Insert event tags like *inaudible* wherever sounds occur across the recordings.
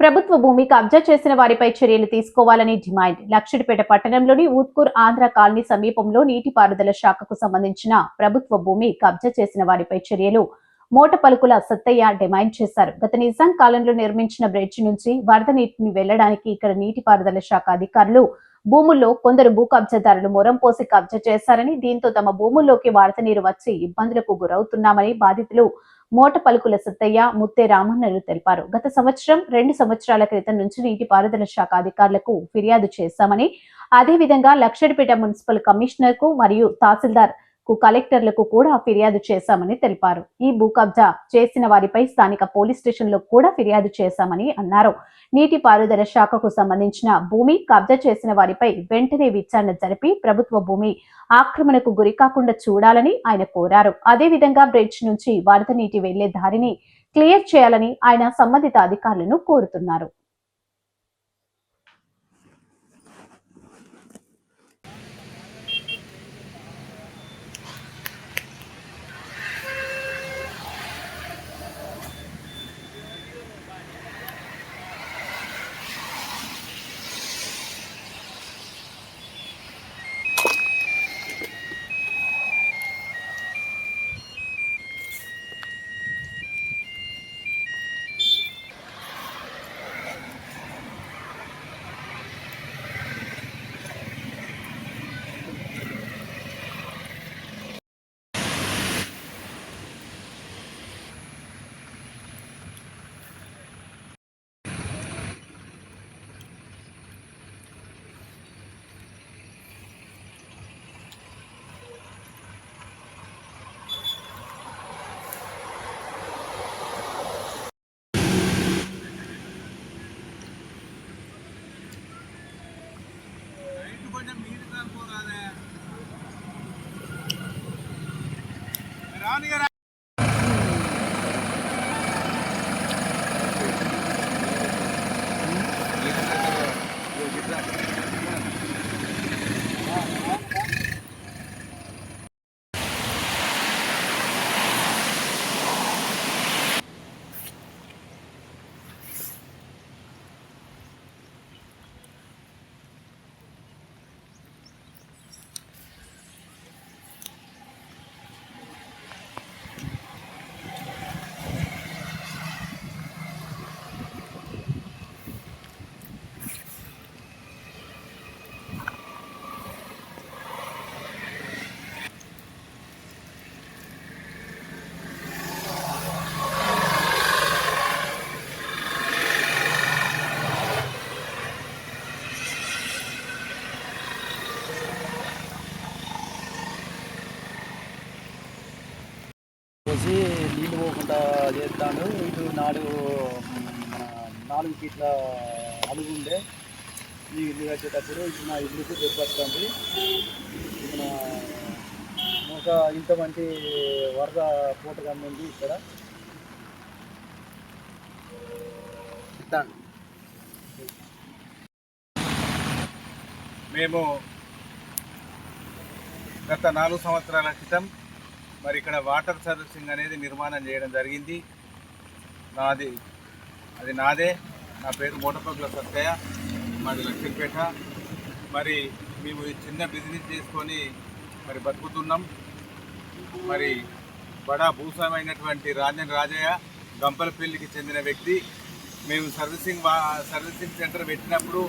ప్రభుత్వ భూమి కబ్జా చేసిన వారిపై చర్యలు తీసుకోవాలని డిమాండ్. లక్షడిపేట పట్టణంలోని ఊత్కూర్ ఆంధ్ర కాలనీ సమీపంలో నీటిపారుదల శాఖకు సంబంధించిన ప్రభుత్వ భూమి కబ్జా చేసిన వారిపై చర్యలు మోట పలుకుల సత్తయ్య డిమాండ్ చేశారు. గత నిజాం కాలంలో నిర్మించిన బ్రిడ్జ్ నుంచి వరద నీటిని వెళ్ళడానికి ఇక్కడ నీటిపారుదల శాఖ అధికారులు భూముల్లో కొందరు భూ కబ్జాదారులు మొరం పోసి కబ్జా చేశారని దీంతో తమ భూముల్లోకి వరద నీరు వచ్చి ఇబ్బందులకు గురవుతున్నామని బాధితులు మోట పలుకుల సత్తయ్య ముత్తే రామన్నలు తెలిపారు. గత సంవత్సరం రెండు సంవత్సరాల క్రితం నుంచి నీటిపారుదల శాఖ అధికారులకు ఫిర్యాదు చేశామని అదేవిధంగా లక్షడిపేట మున్సిపల్ కమిషనర్కు మరియు తహసీల్దార్ కు కలెక్టర్లకు కూడా ఫిర్యాదు చేశామని తెలిపారు. ఈ భూ కబ్జా చేసిన వారిపై స్థానిక పోలీస్ స్టేషన్లో కూడా ఫిర్యాదు చేశామని అన్నారు. నీటిపారుదల శాఖకు సంబంధించిన భూమి కబ్జా చేసిన వారిపై వెంటనే విచారణ జరిపి ప్రభుత్వ భూమి ఆక్రమణకు గురి కాకుండా చూడాలని ఆయన కోరారు. అదేవిధంగా బ్రిడ్జ్ నుంచి వరద నీటి వెళ్ళే దారిని క్లియర్ చేయాలని ఆయన సంబంధిత అధికారులను కోరుతున్నారు. ಆನಿಗರ పోసి నీళ్ళు పోకుండా చేస్తాను. ఇటు నాలుగు నాలుగు ఫీట్ల అడుగు ఉండే ఈ ఇల్లు కట్టేటప్పుడు ఇప్పుడు నా ఇల్లుకు దెబ్బ ఒక ఇంత మంచి వరద పూట ఉంది ఇక్కడ. మేము గత నాలుగు సంవత్సరాల క్రితం మరి ఇక్కడ వాటర్ సర్వీసింగ్ అనేది నిర్మాణం చేయడం జరిగింది. నాది అది నాదే. నా పేరు మూటపగుల సత్తయ్య మాది లక్ష్మీపేట. మరి మేము ఈ చిన్న బిజినెస్ చేసుకొని మరి బతుకుతున్నాం. మరి బడా భూస్వామైనటువంటి రాజన్ రాజయ్య గంపలపల్లికి చెందిన వ్యక్తి. మేము సర్వీసింగ్ వా సర్వీసింగ్ సెంటర్ పెట్టినప్పుడు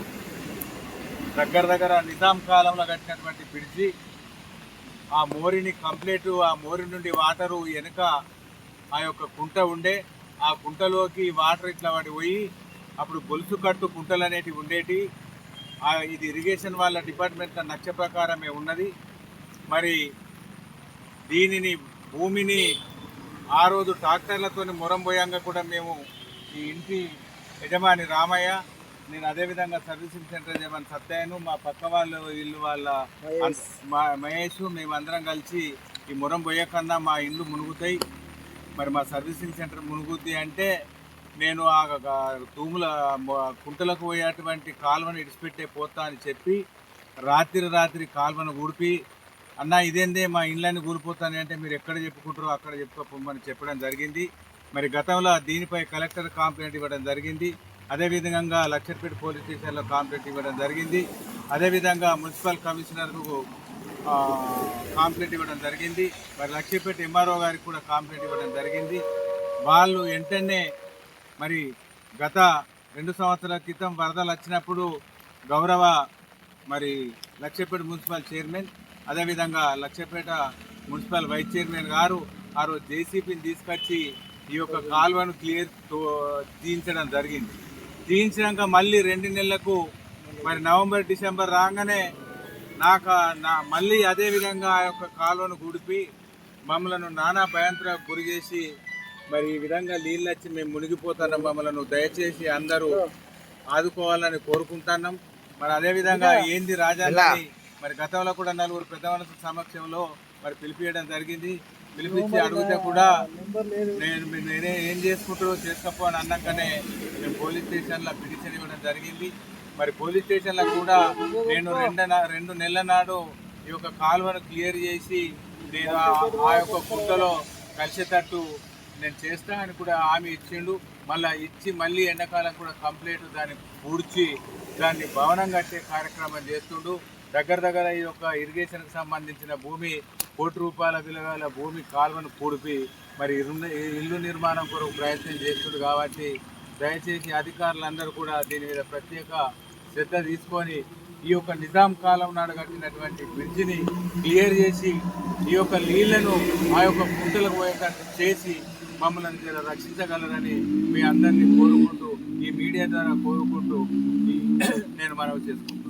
దగ్గర దగ్గర నిజాం కాలంలో కట్టినటువంటి బ్రిడ్జి ఆ మోరిని కంప్లీట్ ఆ మోరి నుండి వాటరు వెనుక ఆ యొక్క కుంట ఉండే ఆ కుంటలోకి వాటర్ ఇట్లా వాడి పోయి అప్పుడు గొలుసు కట్టు కుంటలు అనేటివి ఉండేటి. ఇది ఇరిగేషన్ వాళ్ళ డిపార్ట్మెంట్ నచ్చ ప్రకారమే ఉన్నది. మరి దీనిని భూమిని ఆ రోజు ట్రాక్టర్లతో మొరం కూడా మేము ఈ ఇంటి యజమాని రామయ్య నేను అదేవిధంగా సర్వీసింగ్ సెంటర్ యజమాని సత్యాను మా పక్క వాళ్ళు ఇల్లు వాళ్ళ మహేష్. మా మహేష్ మేమందరం కలిసి ఈ మొరం పోయకన్నా మా ఇల్లు మునుగుతాయి. మరి మా సర్వీసింగ్ సెంటర్ మునుగుద్ది అంటే నేను ఆ తూముల కుంటలకు పోయేటువంటి కాలువను ఇడిచిపెట్టే పోతా అని చెప్పి రాత్రి రాత్రి కాలువను ఊడిపి అన్న ఇదేందే మా ఇండ్లన్నీ కూలిపోతాను అంటే మీరు ఎక్కడ చెప్పుకుంటారో అక్కడ చెప్పుకోమని చెప్పడం జరిగింది. మరి గతంలో దీనిపై కలెక్టర్ కంప్లైంట్ ఇవ్వడం జరిగింది. అదేవిధంగా లక్షర్పేట పోలీస్ స్టేషన్లో కాంప్లైంట్ ఇవ్వడం జరిగింది. అదేవిధంగా మున్సిపల్ కమిషనర్కు కాంప్లైంట్ ఇవ్వడం జరిగింది. మరి లక్ష్మీపేట ఎంఆర్ఓ గారికి కూడా కాంప్లైంట్ ఇవ్వడం జరిగింది. వాళ్ళు వెంటనే మరి గత రెండు సంవత్సరాల క్రితం వరదలు వచ్చినప్పుడు గౌరవ మరి లక్ష్మీపేట మున్సిపల్ చైర్మన్ అదేవిధంగా లక్ష్మీపేట మున్సిపల్ వైస్ చైర్మన్ గారు ఆ రోజు జేసీపీని తీసుకొచ్చి ఈ యొక్క కాలువను క్లియర్ తీయించడం జరిగింది. తీయించినాక మళ్ళీ రెండు నెలలకు మరి నవంబర్ డిసెంబర్ రాగానే నాకు నా మళ్ళీ అదే విధంగా ఆ యొక్క కాలువను గుడిపి మమ్మలను నానా భయంత్రకు గురి చేసి మరి ఈ విధంగా నీళ్ళు వచ్చి మేము మునిగిపోతున్నాం మమ్మల్ని. దయచేసి అందరూ ఆదుకోవాలని కోరుకుంటున్నాం. మరి అదే విధంగా ఏంది రాజాని మరి గతంలో కూడా నలుగురు పెద్ద సమక్షంలో మరి పిలిపియడం జరిగింది. పిలిపించి అడిగితే కూడా నేను నేనే ఏం చేసుకుంటారో చేసుకోపో అని అన్నాకనే మేము పోలీస్ స్టేషన్లో పిటిషన్ ఇవ్వడం జరిగింది. మరి పోలీస్ స్టేషన్లో కూడా నేను రెండు రెండు నెలల నాడు ఈ యొక్క కాలువను క్లియర్ చేసి నేను ఆ- యొక్క గుంటలో కలిసేటట్టు నేను చేస్తా అని కూడా హామీ ఇచ్చిండు. మళ్ళీ ఇచ్చి మళ్ళీ ఎండాకాలం కూడా కంప్లీట్ దాన్ని పూడ్చి దాన్ని భవనం కట్టే కార్యక్రమం చేస్తుండు. దగ్గర దగ్గర ఈ యొక్క ఇరిగేషన్కి సంబంధించిన భూమి కోటి రూపాయల విలువల భూమి కాలువను పూడిపి మరి ఇల్లు నిర్మాణం కొరకు ప్రయత్నం చేస్తుంది కాబట్టి దయచేసి అధికారులందరూ కూడా దీని మీద ప్రత్యేక శ్రద్ధ తీసుకొని ఈ యొక్క నిజాం కాలం నాడు కట్టినటువంటి బ్రిడ్జిని క్లియర్ చేసి ఈ యొక్క నీళ్ళను ఆ యొక్క కుంటలకు పోయేటట్టు చేసి మమ్మల్ని రక్షించగలరని మీ అందరినీ కోరుకుంటూ ఈ మీడియా ద్వారా కోరుకుంటూ *coughs* నేను మనవి చేసుకుంటున్నాను.